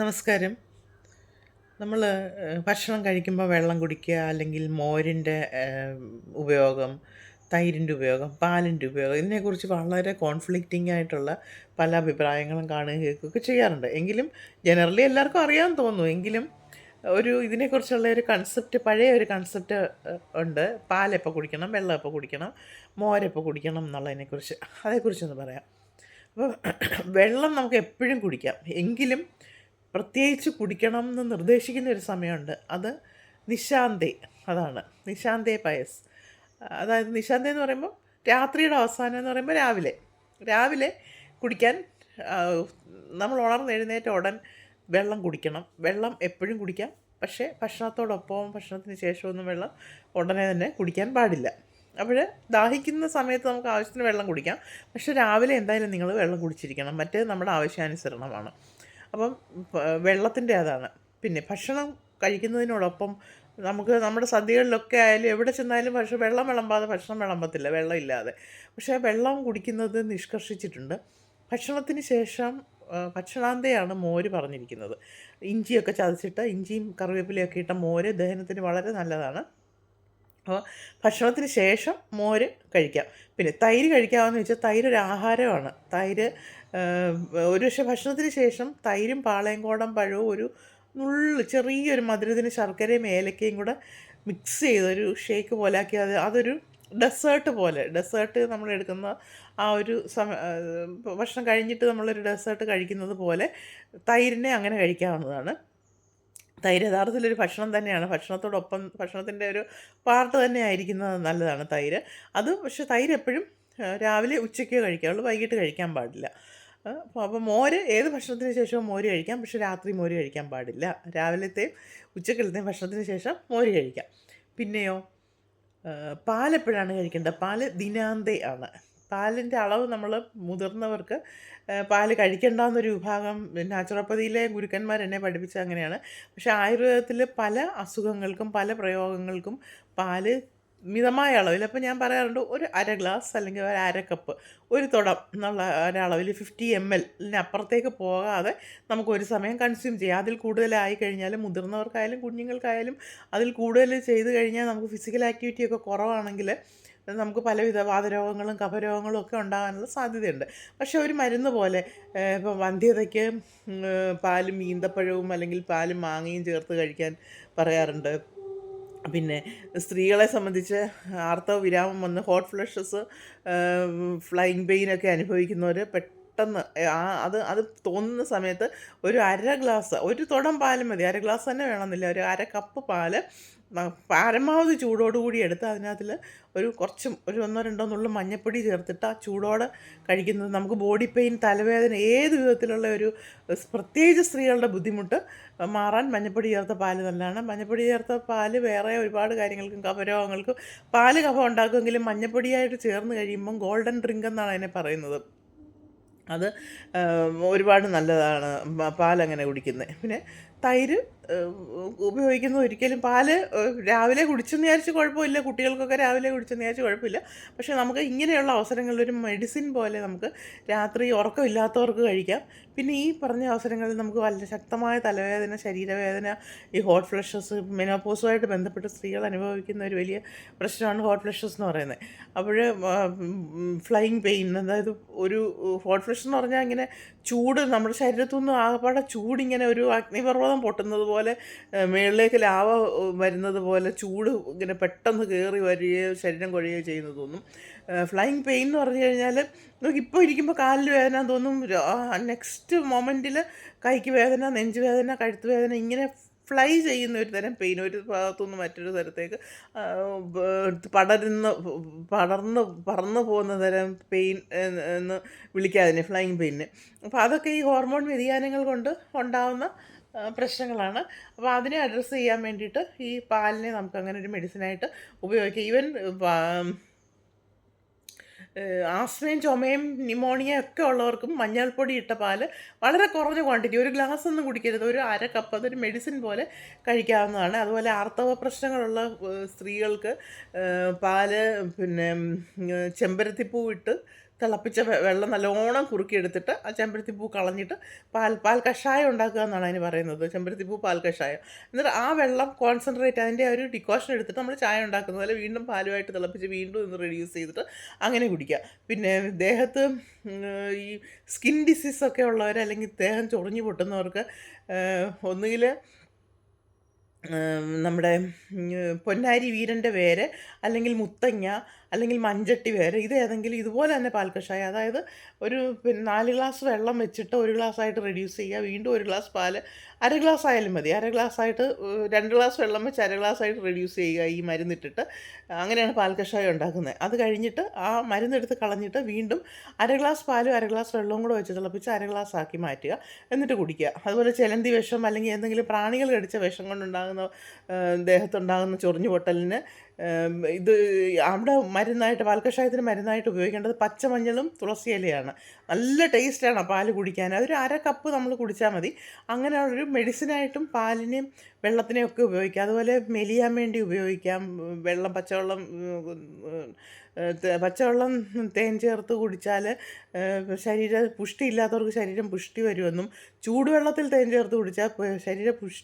നമസ്കാരം. നമ്മൾ ഭക്ഷണം കഴിക്കുമ്പോൾ വെള്ളം കുടിക്കുക അല്ലെങ്കിൽ മോരിന്റെ ഉപയോഗം തൈരിന്റെ ഉപയോഗം പാലിന്റെ ഉപയോഗം ഇതിനെക്കുറിച്ച് വളരെ കോൺഫ്ലിക്റ്റിംഗ് ആയിട്ടുള്ള പല അഭിപ്രായങ്ങളും കാണുകയും കേൾക്കുകയൊക്കെ ചെയ്യാറുണ്ട്. എങ്കിലും ജനറലി എല്ലാവർക്കും അറിയാമെന്ന് തോന്നുന്നു. എങ്കിലും ഒരു ഇതിനെക്കുറിച്ചുള്ള ഒരു കൺസെപ്റ്റ് പഴയ ഒരു കൺസെപ്റ്റ് ഉണ്ട്. പാലെപ്പോൾ കുടിക്കണം വെള്ളം എപ്പോൾ കുടിക്കണം മോരെപ്പോൾ കുടിക്കണം എന്നുള്ളതിനെക്കുറിച്ച്. അതേക്കുറിച്ചൊന്ന് പറയാം. അപ്പോൾ വെള്ളം നമുക്ക് എപ്പോഴും കുടിക്കാം. എങ്കിലും പ്രത്യേകിച്ച് കുടിക്കണം എന്ന് നിർദ്ദേശിക്കുന്ന ഒരു സമയമുണ്ട്. അത് നിശാന്തേ അതാണ്. നിശാന്തേ പായസ്. അതായത് നിശാന്തേ എന്ന് പറയുമ്പോൾ രാത്രിയുടെ അവസാനം എന്ന് പറയുമ്പോൾ രാവിലെ. രാവിലെ കുടിക്കാൻ നമ്മൾ ഉണർന്ന് എഴുന്നേറ്റ ഉടൻ വെള്ളം കുടിക്കണം. വെള്ളം എപ്പോഴും കുടിക്കാം. പക്ഷേ ഭക്ഷണത്തോടൊപ്പം ഭക്ഷണത്തിന് ശേഷമൊന്നും വെള്ളം ഉടനെ തന്നെ കുടിക്കാൻ പാടില്ല. അപ്പോൾ ദാഹിക്കുന്ന സമയത്ത് നമുക്ക് ആവശ്യത്തിന് വെള്ളം കുടിക്കാം. പക്ഷേ രാവിലെ എന്തായാലും നിങ്ങൾ വെള്ളം കുടിച്ചിരിക്കണം. മറ്റേ നമ്മുടെ ആവശ്യാനുസരണമാണ്. അപ്പം വെള്ളത്തിന്റെ അതാണ്. പിന്നെ ഭക്ഷണം കഴിക്കുന്നതിനോടൊപ്പം നമുക്ക് നമ്മുടെ സദ്യകളിലൊക്കെ ആയാലും എവിടെ ചെന്നാലും പക്ഷേ വെള്ളം വിളമ്പാതെ ഭക്ഷണം വിളമ്പത്തില്ല വെള്ളം ഇല്ലാതെ. പക്ഷേ വെള്ളം കുടിക്കുന്നത് നിഷ്കർഷിച്ചിട്ടുണ്ട്. ഭക്ഷണത്തിന് ശേഷം ഭക്ഷണാന്തയാണ് മോര് പറഞ്ഞിരിക്കുന്നത്. ഇഞ്ചിയൊക്കെ ചതച്ചിട്ട് ഇഞ്ചിയും കറിവേപ്പിലയൊക്കെ ഇട്ട മോര് ദഹനത്തിന് വളരെ നല്ലതാണ്. അപ്പോൾ ഭക്ഷണത്തിന് ശേഷം മോര് കഴിക്കാം. പിന്നെ തൈര് കഴിക്കാമെന്ന് വെച്ചാൽ തൈര് ഒരു ആഹാരമാണ്. തൈര് ഒരു പക്ഷേ ഭക്ഷണത്തിന് ശേഷം തൈരും പാളയംകോടൻ പഴവും ഒരു നുള്ള് ചെറിയൊരു മധുരത്തിന് ശർക്കരയും ഏലക്കയും കൂടെ മിക്സ് ചെയ്തൊരു ഷേക്ക് പോലെ അത് അതൊരു ഡെസേർട്ട് പോലെ. ഡെസേർട്ട് നമ്മൾ എടുക്കുന്ന ആ ഒരു സമ ഭക്ഷണം കഴിഞ്ഞിട്ട് നമ്മളൊരു ഡെസേർട്ട് കഴിക്കുന്നത് പോലെ തൈരിനെ അങ്ങനെ കഴിക്കാവുന്നതാണ്. തൈര് യഥാർത്ഥത്തിലൊരു ഭക്ഷണം തന്നെയാണ്. ഭക്ഷണത്തോടൊപ്പം ഭക്ഷണത്തിന്റെ ഒരു പാർട്ട് തന്നെ ആയിരിക്കുന്നത് നല്ലതാണ് തൈര്. അത് പക്ഷേ തൈര് എപ്പോഴും രാവിലെ ഉച്ചയ്ക്ക് കഴിക്കാവുള്ളൂ വൈകിട്ട് കഴിക്കാൻ പാടില്ല. അപ്പോൾ മോര് ഏത് ഭക്ഷണത്തിന് ശേഷവും മോര് കഴിക്കാം പക്ഷേ രാത്രി മോര് കഴിക്കാൻ പാടില്ല. രാവിലത്തെയും ഉച്ചക്കലത്തെയും ഭക്ഷണത്തിന് ശേഷം മോര് കഴിക്കാം. പിന്നെയോ പാലെപ്പോഴാണ് കഴിക്കേണ്ടത്? പാൽ ദിനാന്തേ ആണ്. പാലിന്റെ അളവ് നമ്മൾ മുതിർന്നവർക്ക് പാൽ കഴിക്കേണ്ടാന്നൊരു വിഭാഗം നാച്ചുറോപ്പതിയിലെ ഗുരുക്കന്മാർ എന്നെ പഠിപ്പിച്ച അങ്ങനെയാണ്. പക്ഷേ ആയുർവേദത്തിൽ പല അസുഖങ്ങൾക്കും പല പ്രയോഗങ്ങൾക്കും പാൽ മിതമായ അളവിൽ അപ്പോൾ ഞാൻ പറയാറുണ്ട് ഒരു അര ഗ്ലാസ് അല്ലെങ്കിൽ ഒരു അര കപ്പ് ഒരു തുടം എന്നുള്ള ഒരളവിൽ ഫിഫ്റ്റി എം എല്ലിന് അപ്പുറത്തേക്ക് പോകാതെ നമുക്ക് ഒരു സമയം കൺസ്യൂം ചെയ്യാം. അതിൽ കൂടുതലായി കഴിഞ്ഞാൽ മുതിർന്നവർക്കായാലും കുഞ്ഞുങ്ങൾക്കായാലും അതിൽ കൂടുതൽ ചെയ്ത് കഴിഞ്ഞാൽ നമുക്ക് ഫിസിക്കൽ ആക്ടിവിറ്റി ഒക്കെ കുറവാണെങ്കിൽ നമുക്ക് പലവിധ വാതരോഗങ്ങളും കഫരോഗങ്ങളും ഒക്കെ ഉണ്ടാകാനുള്ള സാധ്യതയുണ്ട്. പക്ഷെ ഒരു മരുന്ന് പോലെ ഇപ്പം വന്ധ്യതയ്ക്ക് പാലും ഈന്തപ്പഴവും അല്ലെങ്കിൽ പാലും മാങ്ങയും ചേർത്ത് കഴിക്കാൻ പറയാറുണ്ട്. പിന്നെ സ്ത്രീകളെ സംബന്ധിച്ച് ആർത്തവ വിരാമം വന്ന് ഹോട്ട് ഫ്ലഷസ് ഫ്ലൈങ് പെയിനൊക്കെ അനുഭവിക്കുന്നവർ പെട്ടെന്ന് ആ അത് അത് തോന്നുന്ന സമയത്ത് ഒരു അര ഗ്ലാസ് ഒരു തുടം പാൽ മതി. അര ഗ്ലാസ് തന്നെ വേണമെന്നില്ല. ഒരു അര കപ്പ് ന- പരമാവധി ചൂടോടുകൂടി എടുത്ത് അതിനകത്തിൽ ഒരു കുറച്ചും ഒരു ഒന്നോ രണ്ടോ നുള്ളു മഞ്ഞപ്പൊടി ചേർത്തിട്ട് ആ ചൂടോടെ കഴിക്കുന്നത് നമുക്ക് ബോഡി പെയിൻ തലവേദന ഏത് വിധത്തിലുള്ള ഒരു പ്രത്യേകിച്ച് സ്ത്രീകളുടെ ബുദ്ധിമുട്ട് മാറാൻ മഞ്ഞപ്പൊടി ചേർത്ത പാൽ നല്ലതാണ്. മഞ്ഞപ്പൊടി ചേർത്ത പാൽ വേറെ ഒരുപാട് കാര്യങ്ങൾക്കും കപരോഗങ്ങൾക്കും പാൽ കഫം ഉണ്ടാക്കുമെങ്കിലും മഞ്ഞപ്പൊടിയായിട്ട് ചേർന്ന് കഴിയുമ്പം ഗോൾഡൻ ഡ്രിങ്ക് എന്നാണ് അതിനെ പറയുന്നത്. അത് ഒരുപാട് നല്ലതാണ്. പാലങ്ങനെ കുടിക്കുന്നത് പിന്നെ തൈര് ഉപയോഗിക്കുന്നത് ഒരിക്കലും പാൽ രാവിലെ കുടിച്ചെന്ന് വിചാരിച്ച് കുഴപ്പമില്ല. കുട്ടികൾക്കൊക്കെ രാവിലെ കുടിച്ചെന്ന് വിചാരിച്ച് കുഴപ്പമില്ല. പക്ഷേ നമുക്ക് ഇങ്ങനെയുള്ള അവസരങ്ങളിൽ ഒരു മെഡിസിൻ പോലെ നമുക്ക് രാത്രി ഉറക്കമില്ലാത്തവർക്ക് കഴിക്കാം. പിന്നെ ഈ പറഞ്ഞ അവസരങ്ങളിൽ നമുക്ക് വളരെ ശക്തമായ തലവേദന ശരീരവേദന ഈ ഹോട്ട് ഫ്ലഷസ് മെനോപോസുമായിട്ട് ബന്ധപ്പെട്ട് സ്ത്രീകൾ അനുഭവിക്കുന്ന ഒരു വലിയ പ്രശ്നമാണ് ഹോട്ട് ഫ്ലഷസ് എന്ന് പറയുന്നത്. അപ്പോൾ ഫ്ലൈങ് പെയിൻ അതായത് ഒരു ഹോട്ട് ഫ്ലഷ് എന്ന് പറഞ്ഞാൽ ഇങ്ങനെ ചൂട് നമ്മുടെ ശരീരത്തു നിന്ന് ആകപ്പാടെ ചൂടിങ്ങനെ ഒരു അഗ്നിപർവതം പൊട്ടുന്നത് പോലെ മേളിലേക്ക് ലാവ വരുന്നത് പോലെ ചൂട് ഇങ്ങനെ പെട്ടെന്ന് കയറി വരികയോ ശരീരം കൊഴിയുകയോ ചെയ്യുന്നത് തോന്നും. ഫ്ലൈങ് പെയിൻ എന്ന് പറഞ്ഞു കഴിഞ്ഞാൽ നമുക്ക് ഇപ്പോൾ ഇരിക്കുമ്പോൾ കാലിൽ വേദന തോന്നും. നെക്സ്റ്റ് മൊമെന്റിൽ കൈക്ക് വേദന നെഞ്ച് വേദന കഴുത്ത് വേദന ഇങ്ങനെ ഫ്ലൈ ചെയ്യുന്ന ഒരു തരം പെയിൻ ഒരു ഭാഗത്തുനിന്ന് മറ്റൊരു തരത്തേക്ക് പടരുന്ന പടർന്ന് പറന്നു പോകുന്ന തരം പെയിൻ എന്ന് വിളിക്കാതിന് ഫ്ലൈങ് പെയിന് അപ്പോൾ അതൊക്കെ ഈ ഹോർമോൺ വ്യതിയാനങ്ങൾ കൊണ്ട് ഉണ്ടാകുന്ന പ്രശ്നങ്ങളാണ്. അപ്പോൾ അതിനെ അഡ്രസ്സ് ചെയ്യാൻ വേണ്ടിയിട്ട് ഈ പാലിനെ നമുക്ക് അങ്ങനെ ഒരു മെഡിസിനായിട്ട് ഉപയോഗിക്കാം. ഈവൻ ആസ്മയും ചുമയും ന്യൂമോണിയ ഒക്കെ ഉള്ളവർക്കും മഞ്ഞൾപ്പൊടി ഇട്ട പാൽ വളരെ കുറഞ്ഞ ക്വാണ്ടിറ്റി ഒരു ഗ്ലാസ് ഒന്നും കുടിക്കരുത്. ഒരു അര കപ്പ് അതൊരു മെഡിസിൻ പോലെ കഴിക്കാവുന്നതാണ്. അതുപോലെ ആർത്തവ പ്രശ്നങ്ങളുള്ള സ്ത്രീകൾക്ക് പാൽ പിന്നെ ചെമ്പരത്തിപ്പൂ ഇട്ട് തിളപ്പിച്ച വെള്ളം നല്ലോണം കുറുക്കിയെടുത്തിട്ട് ആ ചെമ്പരത്തിപ്പൂ കളഞ്ഞിട്ട് പാൽ പാൽ കഷായം ഉണ്ടാക്കുക എന്നാണ് അതിന് പറയുന്നത്. ചെമ്പരത്തിപ്പൂ പാൽ കഷായം. എന്നിട്ട് ആ വെള്ളം കോൺസെൻട്രേറ്റ് അതിന്റെ ഒരു ഡിക്കോഷൻ എടുത്തിട്ട് നമ്മൾ ചായ ഉണ്ടാക്കുന്നത് പോലെ വീണ്ടും പാലുമായിട്ട് തിളപ്പിച്ച് വീണ്ടും ഒന്ന് റെഡ്യൂസ് ചെയ്തിട്ട് അങ്ങനെ കുടിക്കുക. പിന്നെ ദേഹത്ത് ഈ സ്കിൻ ഡിസീസ് ഒക്കെ ഉള്ളവർ അല്ലെങ്കിൽ ദേഹം ചൊറിഞ്ഞു പൊട്ടുന്നവർക്ക് ഒന്നുകിൽ നമ്മുടെ പൊന്നാരി വീരന്റെ വേര് അല്ലെങ്കിൽ മുത്തങ്ങ അല്ലെങ്കിൽ മഞ്ചട്ടി വേര് ഇത് ഏതെങ്കിലും ഇതുപോലെ തന്നെ പാൽ കഷായം അതായത് ഒരു നാല് ഗ്ലാസ് വെള്ളം വെച്ചിട്ട് ഒരു ഗ്ലാസ് ആയിട്ട് റെഡ്യൂസ് ചെയ്യുക. വീണ്ടും ഒരു ഗ്ലാസ് പാൽ അര ഗ്ലാസ് ആയാലും മതി. അര ഗ്ലാസ് ആയിട്ട് രണ്ട് ഗ്ലാസ് വെള്ളം വെച്ച് അര ഗ്ലാസ് ആയിട്ട് റെഡ്യൂസ് ചെയ്യുക ഈ മരുന്നിട്ടിട്ട്. അങ്ങനെയാണ് പാൽ കഷായം ഉണ്ടാക്കുന്നത്. അത് കഴിഞ്ഞിട്ട് ആ മരുന്നെടുത്ത് കളഞ്ഞിട്ട് വീണ്ടും അര ഗ്ലാസ് പാലും അര ഗ്ലാസ് വെള്ളവും കൂടെ വെച്ച് തിളപ്പിച്ച് അര ഗ്ലാസ് ആക്കി മാറ്റുക. എന്നിട്ട് കുടിക്കുക. അതുപോലെ ചെലന്തി വിഷം അല്ലെങ്കിൽ എന്തെങ്കിലും പ്രാണികൾ കടിച്ച വിഷം കൊണ്ടുണ്ടാകുന്ന ദേഹത്തുണ്ടാകുന്ന ചൊറിഞ്ഞു പൊട്ടലിന് ഇത് അവിടെ മരുന്നായിട്ട് പാൽക്കഷായത്തിന് മരുന്നായിട്ട് ഉപയോഗിക്കേണ്ടത് പച്ചമഞ്ഞളും തുളസി ഇലയാണ്. നല്ല ടേസ്റ്റാണ് പാൽ കുടിക്കാൻ. അതൊരു അര കപ്പ് നമ്മൾ കുടിച്ചാൽ മതി. അങ്ങനെയുള്ളൊരു മെഡിസിനായിട്ടും പാലിനെയും വെള്ളത്തിനെയും ഒക്കെ ഉപയോഗിക്കാം. അതുപോലെ മെലിയാൻ വേണ്ടി ഉപയോഗിക്കാം. വെള്ളം പച്ചവെള്ളം പച്ചവെള്ളം തേൻ ചേർത്ത് കുടിച്ചാൽ ശരീര പുഷ്ടി ഇല്ലാത്തവർക്ക് ശരീരം പുഷ്ടി വരുമെന്നും ചൂടുവെള്ളത്തിൽ തേൻ ചേർത്ത് കുടിച്ചാൽ ശരീര പുഷ്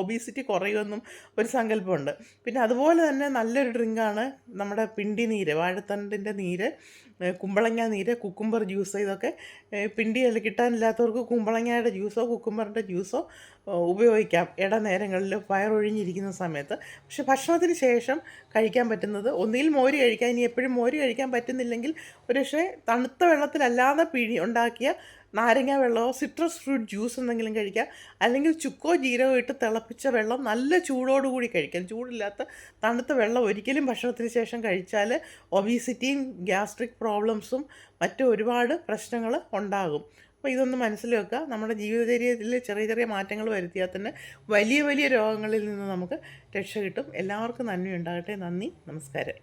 ഒബീസിറ്റി കുറയുമെന്നും ഒരു സങ്കല്പമുണ്ട്. പിന്നെ അതുപോലെ തന്നെ നല്ലൊരു ഡ്രിങ്കാണ് നമ്മുടെ പിണ്ടി നീര് വാഴത്തണ്ടിന്റെ നീര് കുമ്പളങ്ങ നീര് കുക്കുംബർ ജ്യൂസ് ഇതൊക്കെ. പിണ്ടി കിട്ടാനില്ലാത്തവർക്ക് കുമ്പളങ്ങയുടെ ജ്യൂസോ കുക്കുംബറിന്റെ ജ്യൂസോ ഉപയോഗിക്കാം ഇടനേരങ്ങളിൽ വയറൊഴിഞ്ഞിരിക്കുന്ന സമയത്ത്. പക്ഷെ ഭക്ഷണത്തിന് ശേഷം കഴിക്കാൻ പറ്റുന്നത് ഒന്നിൽ മോര് കഴിക്കാം ഇനി എപ്പോഴും മോര് കഴിക്കാൻ പറ്റുന്നില്ലെങ്കിൽ ഒരു പക്ഷേ തണുത്ത വെള്ളത്തിലല്ലാതെ പിഴി ഉണ്ടാക്കിയ നാരങ്ങ വെള്ളമോ സിട്രസ് ഫ്രൂട്ട് ജ്യൂസ് എന്തെങ്കിലും കഴിക്കാം. അല്ലെങ്കിൽ ചുക്കോ ജീരകോ ഇട്ട് തിളപ്പിച്ച വെള്ളം നല്ല ചൂടോടുകൂടി കഴിക്കാം. ചൂടില്ലാത്ത തണുത്ത വെള്ളം ഒരിക്കലും ഭക്ഷണത്തിന് ശേഷം കഴിച്ചാൽ ഒബീസിറ്റിയും ഗ്യാസ്ട്രിക് പ്രോബ്ലംസും മറ്റു ഒരുപാട് പ്രശ്നങ്ങൾ ഉണ്ടാകും. അപ്പോൾ ഇതൊന്ന് മനസ്സിലാക്കുക നമ്മുടെ ജീവിതചര്യത്തിൽ ചെറിയ ചെറിയ മാറ്റങ്ങൾ വരുത്തിയാൽ തന്നെ വലിയ വലിയ രോഗങ്ങളിൽ നിന്ന് നമുക്ക് രക്ഷ കിട്ടും. എല്ലാവർക്കും നന്മയുണ്ടാകട്ടെ നന്ദി. നമസ്കാരം.